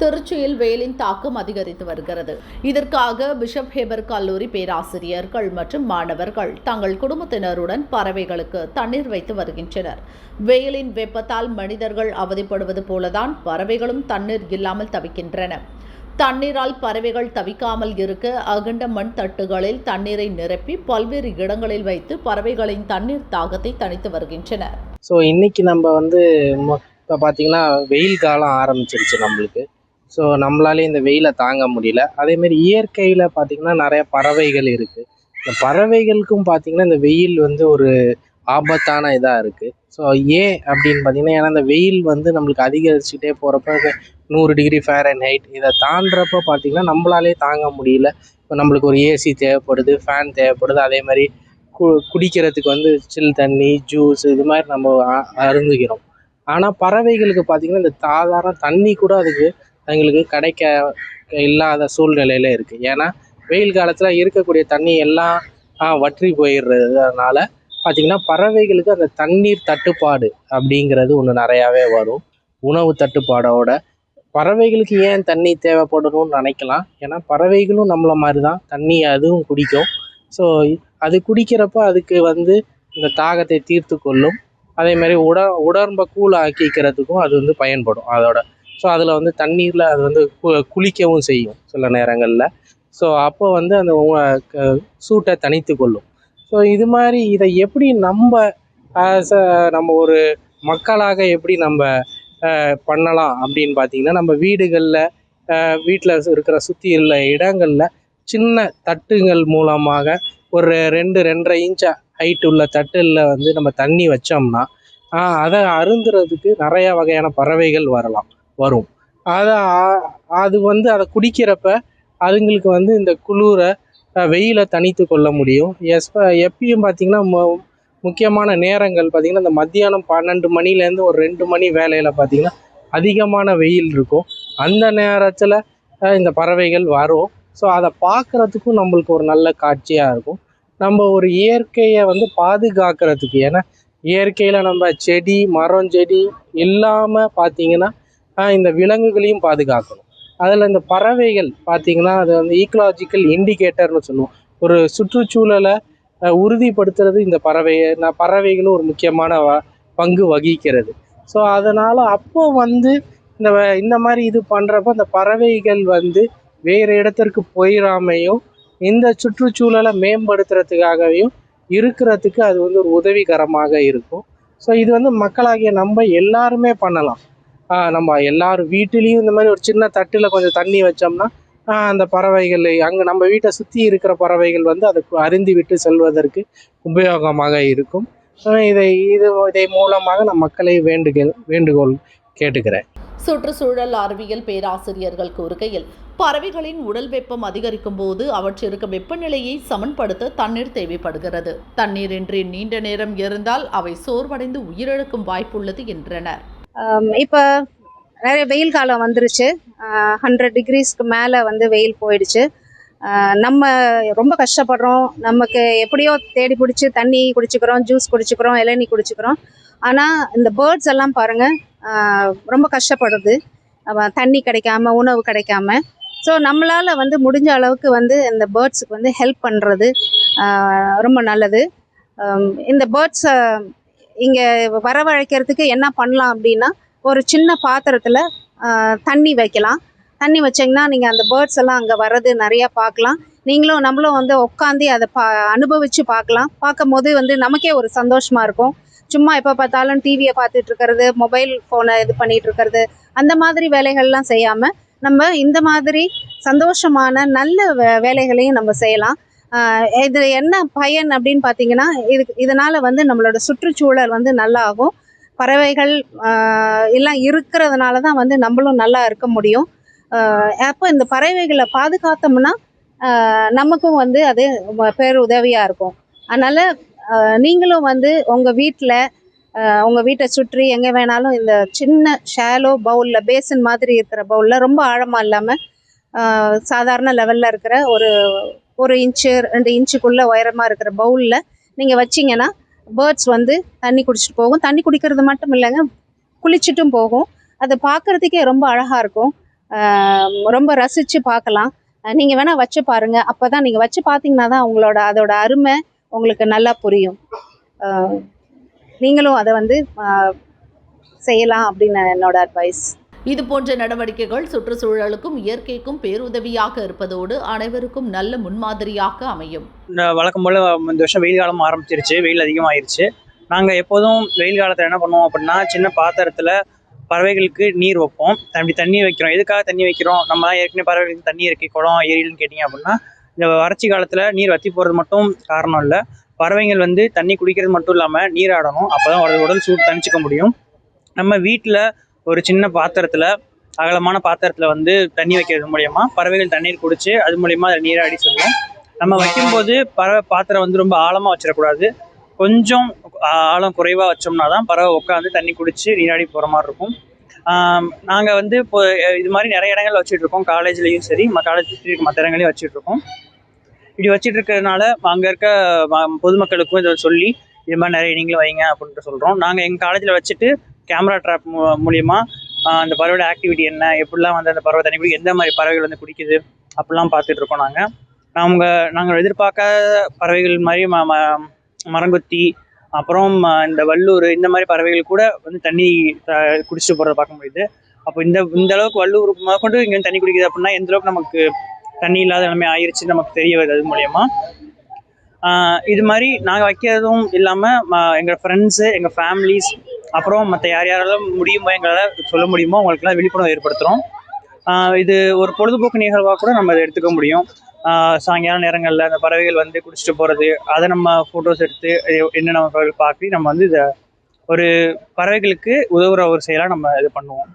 திருச்சியில் வெயிலின் தாக்கம் அதிகரித்து வருகிறது. இதற்காக பிஷப் ஹேபர் கல்லூரி பேராசிரியர்கள் மற்றும் மாணவர்கள் தங்கள் குடும்பத்தினருடன் பறவைகளுக்கு தண்ணீர் வைத்து வருகின்றனர். வெயிலின் வெப்பத்தால் மனிதர்கள் அவதிப்படுவது போலதான் பறவைகளும் தண்ணீர் இல்லாமல் தவிக்கின்றன. தண்ணீரால் பறவைகள் தவிக்காமல் இருக்க அகண்ட மண் தட்டுகளில் தண்ணீரை நிரப்பி பல்வேறு இடங்களில் வைத்து பறவைகளின் தண்ணீர் தாகத்தை தணித்து வருகின்றனர். ஸோ இன்னைக்கு நம்ம வந்து இப்போ பார்த்தீங்கன்னா வெயில் காலம் ஆரம்பிச்சிருச்சு நம்மளுக்கு. ஸோ நம்மளாலே இந்த வெயிலை தாங்க முடியல. அதேமாரி இயற்கையில் பார்த்தீங்கன்னா நிறைய பறவைகள் இருக்குது இந்த பறவைகளுக்கும் பார்த்தீங்கன்னா இந்த வெயில் வந்து ஒரு ஆபத்தான இதாக இருக்குது ஸோ ஏன் அப்படின்னு பார்த்தீங்கன்னா ஏன்னா இந்த வெயில் வந்து நம்மளுக்கு அதிகரிச்சுட்டே போகிறப்ப நூறு டிகிரி ஃபேரன் ஹைட் இதை தாண்டுறப்ப பார்த்தீங்கன்னா நம்மளாலே தாங்க முடியல. இப்போ நம்மளுக்கு ஒரு ஏசி தேவைப்படுது ஃபேன் தேவைப்படுது. அதே மாதிரி கு குடிக்கிறதுக்கு வந்து சில் தண்ணி ஜூஸ் இது மாதிரி நம்ம அ- அருந்துகிறோம். ஆனால் பறவைகளுக்கு பார்த்தீங்கன்னா இந்த சாதாரண தண்ணி கூட அதுக்கு எங்களுக்கு கிடைக்க இல்லாத சூழ்நிலையில இருக்குது ஏன்னா வெயில் காலத்தில் இருக்கக்கூடிய தண்ணி எல்லாம் வற்றி போயிடுறதுனால பார்த்திங்கன்னா பறவைகளுக்கு அந்த தண்ணீர் தட்டுப்பாடு அப்படிங்கிறது ஒன்று நிறையாவே வரும். உணவு தட்டுப்பாடோட பறவைகளுக்கு ஏன் தண்ணி தேவைப்படணும்னு நினைக்கலாம். ஏன்னா பறவைகளும் நம்மளை மாதிரி தான் தண்ணி அதுவும் குடிக்கும். ஸோ அது குடிக்கிறப்போ அதுக்கு வந்து இந்த தாகத்தை தீர்த்து கொள்ளும். அதே மாதிரி உட உடம்பை கூல் ஆக்கிக்கிறதுக்கும் அது வந்து பயன்படும். அதோட ஸோ அதில் வந்து தண்ணீரில் அது வந்து கு- குளிக்கவும் செய்யும் சில நேரங்களில். ஸோ அப்போ வந்து அந்த உ- க- சூட்டை தணித்து கொள்ளும். ஸோ இது மாதிரி இதை எப்படி நம்ம ச நம்ம ஒரு மக்களாக எப்படி நம்ம பண்ணலாம் அப்படின்னு பார்த்தீங்கன்னா நம்ம வீடுகளில் வீட்டில் இருக்கிற சுற்றி உள்ள இடங்களில் சின்ன தட்டுகள் மூலமாக ஒரு ரெண்டு ரெண்டரை இன்ச் ஹைட் உள்ள தட்டில் வந்து நம்ம தண்ணி வச்சோம்னா அதை அருந்துறதுக்கு நிறையா வகையான பறவைகள் வரலாம். வரும். அதை அது வந்து அதை குடிக்கிறப்ப அதுங்களுக்கு வந்து இந்த குளிரை வெயிலை தணித்து கொள்ள முடியும். எஸ்ப எப்பயும் பார்த்தீங்கன்னா மு- முக்கியமான நேரங்கள் பார்த்தீங்கன்னா இந்த மத்தியானம் பன்னெண்டு மணிலேருந்து ஒரு ரெண்டு மணி வேலையில் பார்த்தீங்கன்னா அதிகமான வெயில் இருக்கும். அந்த நேரத்தில் இந்த பறவைகள் வரும். ஸோ அதை பார்க்குறதுக்கும் நம்மளுக்கு ஒரு நல்ல காட்சியாக இருக்கும். நம்ம ஒரு இயற்கையை வந்து பாதுகாக்கிறதுக்கு ஏன்னா இயற்கையில் நம்ம செடி மரம் செடி இல்லாமல் பார்த்தீங்கன்னா இந்த விலங்குகளையும் பாதுகாக்கணும். அதில் இந்த பறவைகள் பார்த்திங்கன்னா அது வந்து ஈக்கலாஜிக்கல் இண்டிகேட்டர்னு சொல்லுவோம். ஒரு சுற்றுச்சூழலை உறுதிப்படுத்துறது இந்த பறவை நான் பறவைகளும் ஒரு முக்கியமான வ- பங்கு வகிக்கிறது. ஸோ அதனால் அப்போ வந்து இந்த இந்த மாதிரி இது பண்ணுறப்ப இந்த பறவைகள் வந்து வேறு இடத்திற்கு போயிடாமையும் இந்த சுற்றுச்சூழலை மேம்படுத்துறதுக்காகவும் இருக்கிறதுக்கு அது வந்து ஒரு உதவிகரமாக இருக்கும். ஸோ இது வந்து மக்களாகிய நம்ம எல்லாருமே பண்ணலாம். நம்ம எல்லாரும் வீட்டிலையும் இந்த மாதிரி ஒரு சின்ன தட்டில் கொஞ்சம் தண்ணி வச்சோம்னா அந்த பறவைகள் அங்கே நம்ம வீட்டை சுற்றி இருக்கிற பறவைகள் வந்து அதை அருந்தி விட்டு செல்வதற்கு உபயோகமாக இருக்கும். இதை இது இதை மூலமாக நான் மக்களை வேண்டுகோள் வேண்டுகோள் கேட்டுக்கிறேன். சுற்றுச்சூழல் அறிவியல் பேராசிரியர்கள் கூறுகையில் பறவைகளின் உடல் வெப்பம் அதிகரிக்கும் போது அவற்றிற்கு வெப்பநிலையை சமன்படுத்த தண்ணீர் தேவைப்படுகிறது. தண்ணீரின்றி நீண்ட நேரம் இருந்தால் அவை சோர்வடைந்து உயிரிழக்கும் வாய்ப்புள்ளது என்றனர். இப்போ நிறைய வெயில் காலம் வந்துருச்சு. ஹண்ட்ரட் டிகிரிஸ்க்கு மேலே வந்து வெயில் போயிடுச்சு. நம்ம ரொம்ப கஷ்டப்படுறோம். நமக்கு எப்படியோ தேடி பிடிச்சி தண்ணி குடிச்சுக்கிறோம் ஜூஸ் குடிச்சுக்கிறோம் இளநீ குடிச்சுக்கிறோம். ஆனால் இந்த பேர்ட்ஸ் எல்லாம் பாருங்கள் ரொம்ப கஷ்டப்படுது. தண்ணி கிடைக்காம உணவு கிடைக்காம. ஸோ நம்மளால் வந்து முடிஞ்ச அளவுக்கு வந்து இந்த பேர்ட்ஸுக்கு வந்து ஹெல்ப் பண்ணுறது ரொம்ப நல்லது. இந்த பேர்ட்ஸை இங்கே வரவழைக்கிறதுக்கு என்ன பண்ணலாம் அப்படின்னா ஒரு சின்ன பாத்திரத்தில் தண்ணி வைக்கலாம். தண்ணி வச்சிங்கன்னா நீங்கள் அந்த பேர்ட்ஸ் எல்லாம் அங்கே வர்றது நிறையா பார்க்கலாம். நீங்களும் நம்மளும் வந்து உட்காந்து அதை பா அனுபவித்து பார்க்கலாம். பார்க்கும் போது வந்து நமக்கே ஒரு சந்தோஷமாக இருக்கும். சும்மா எப்போ பார்த்தாலும் டிவியை பார்த்துட்டு இருக்கிறது மொபைல் ஃபோனை இது பண்ணிட்டு இருக்கிறது அந்த மாதிரி வேலைகள்லாம் செய்யாமல் நம்ம இந்த மாதிரி சந்தோஷமான நல்ல வே வேலைகளையும் நம்ம செய்யலாம். இது என்ன பயன் அப்படின்னு பார்த்தீங்கன்னா இது இதனால் வந்து நம்மளோட சுற்றுச்சூழல் வந்து நல்லா ஆகும் பறவைகள் எல்லாம் இருக்கிறதுனால தான் வந்து நம்மளும் நல்லா இருக்க முடியும். அப்போ இந்த பறவைகளை பாதுகாத்தோம்னா நமக்கும் வந்து அது பேர் உதவியாக இருக்கும். அதனால் நீங்களும் வந்து உங்கள் வீட்டில் உங்கள் வீட்டை சுற்றி எங்கே வேணாலும் இந்த சின்ன ஷேலோ பவுலில் பேசன் மாதிரி இருக்கிற பவுலில் ரொம்ப ஆழமாக இல்லாமல் சாதாரண லெவலில் இருக்கிற ஒரு ஒரு இன்ச்சு ரெண்டு இன்ச்சுக்குள்ளே உயரமாக இருக்கிற பவுலில் நீங்கள் வச்சிங்கன்னா பேர்ட்ஸ் வந்து தண்ணி குடிச்சிட்டு போகும். தண்ணி குடிக்கிறது மட்டும் இல்லைங்க குளிச்சுட்டும் போகும். அதை பார்க்குறதுக்கே ரொம்ப அழகாக இருக்கும். ரொம்ப ரசித்து பார்க்கலாம். நீங்கள் வேணால் வச்சு பாருங்கள் அப்போ தான் நீங்கள் வச்சு பார்த்தீங்கன்னா தான் உங்களோட அதோட அருமை உங்களுக்கு நல்லா புரியும். நீங்களும் அதை வந்து செய்யலாம் அப்படின்னு என்னோட அட்வைஸ் இது போன்ற நடவடிக்கைகள் சுற்றுச்சூழலுக்கும் இயற்கைக்கும் பேருதவியாக இருப்பதோடு அனைவருக்கும் நல்ல முன்மாதிரியாக அமையும். இந்த வழக்கம் போல் இந்த வருஷம் வெயில் காலம் ஆரம்பிச்சிருச்சு. வெயில் அதிகமாயிருச்சு. நாங்கள் எப்போதும் வெயில் காலத்தில் என்ன பண்ணுவோம் அப்படின்னா சின்ன பாத்திரத்தில் பறவைகளுக்கு நீர் வைப்போம். அப்படி தண்ணி வைக்கிறோம். எதுக்காக தண்ணி வைக்கிறோம்? நம்ம ஏற்கனவே பறவைகளுக்கு தண்ணி இருக்குது குளம் ஏரியில்னு கேட்டிங்க அப்படின்னா இந்த வறட்சி காலத்தில் நீர் வற்றி போகிறது மட்டும் காரணம் இல்லை. பறவைகள் வந்து தண்ணி குடிக்கிறது மட்டும் இல்லாமல் நீராடணும். அப்போ தான் உடல் உடல் சூடு தணிச்சிக்க முடியும். நம்ம வீட்டில் ஒரு சின்ன பாத்திரத்தில் அகலமான பாத்திரத்தில் வந்து தண்ணி வைக்கிறது மூலயமா பறவைகள் தண்ணீர் குடிச்சு அது மூலயமா அதை நீராடி சொல்லும். நம்ம வைக்கும்போது பறவை பாத்திரம் வந்து ரொம்ப ஆழமாக வச்சிடக்கூடாது. கொஞ்சம் ஆழம் குறைவாக வச்சோம்னா தான் பறவை உட்காந்து தண்ணி குடிச்சு நீராடி போகிற மாதிரி இருக்கும். நாங்கள் வந்து இப்போ இது மாதிரி நிறைய இடங்கள்ல வச்சுட்டு இருக்கோம். காலேஜ்லேயும் சரி காலேஜ் மற்ற இடங்களையும் வச்சுட்டு இருக்கோம். இப்படி வச்சுட்டு இருக்கிறதுனால அங்கே இருக்க ம- பொதுமக்களுக்கும் இதை சொல்லி இது மாதிரி நிறைய நீங்களும் வைங்க அப்படின்ட்டு சொல்கிறோம் நாங்கள் எங்கள் காலேஜில் வச்சுட்டு கேமரா ட்ராப் மூலியமா அந்த பறவையோட ஆக்டிவிட்டி என்ன எப்படிலாம் வந்து அந்த பறவை தண்ணி குடி எந்த மாதிரி பறவைகள் வந்து குடிக்குது அப்படிலாம் பார்த்துட்டு இருக்கோம் நாங்கள் நாங்கள் நாங்கள் எதிர்பார்க்காத பறவைகள் மாதிரி ம ம- மரங்கொத்தி அப்புறம் இந்த வல்லூர் இந்த மாதிரி பறவைகள் கூட வந்து தண்ணி குடிச்சிட்டு போகிறத பார்க்க முடியுது. அப்போ இந்த இந்த அளவுக்கு வல்லூர் முதற்கொண்டு இங்கே தண்ணி குடிக்குது அப்படின்னா எந்த அளவுக்கு நமக்கு தண்ணி இல்லாத நிலைமை ஆயிருச்சு நமக்கு தெரிய வருது அது மூலயமா. ஆஹ் இது மாதிரி நாங்கள் வைக்கிறதும் இல்லாமல் எங்கள் ஃப்ரெண்ட்ஸு எங்கள் ஃபேமிலிஸ் அப்புறம் மற்ற யார் யாரெல்லாம் முடியுமோ எங்களால் சொல்ல முடியுமோ அவங்களுக்குலாம் விழிப்புணர்வு ஏற்படுத்துகிறோம் இது ஒரு பொழுதுபோக்கு நிகழ்வாக கூட நம்ம இதை எடுத்துக்க முடியும். சாயங்கால நேரங்களில் அந்த பறவைகள் வந்து குடிச்சிட்டு போகிறது அதை நம்ம ஃபோட்டோஸ் எடுத்து என்னென்ன பறவைகள் பார்த்து நம்ம வந்து இதை ஒரு பறவைகளுக்கு உதவுற ஒரு செயலாக நம்ம இது பண்ணுவோம்.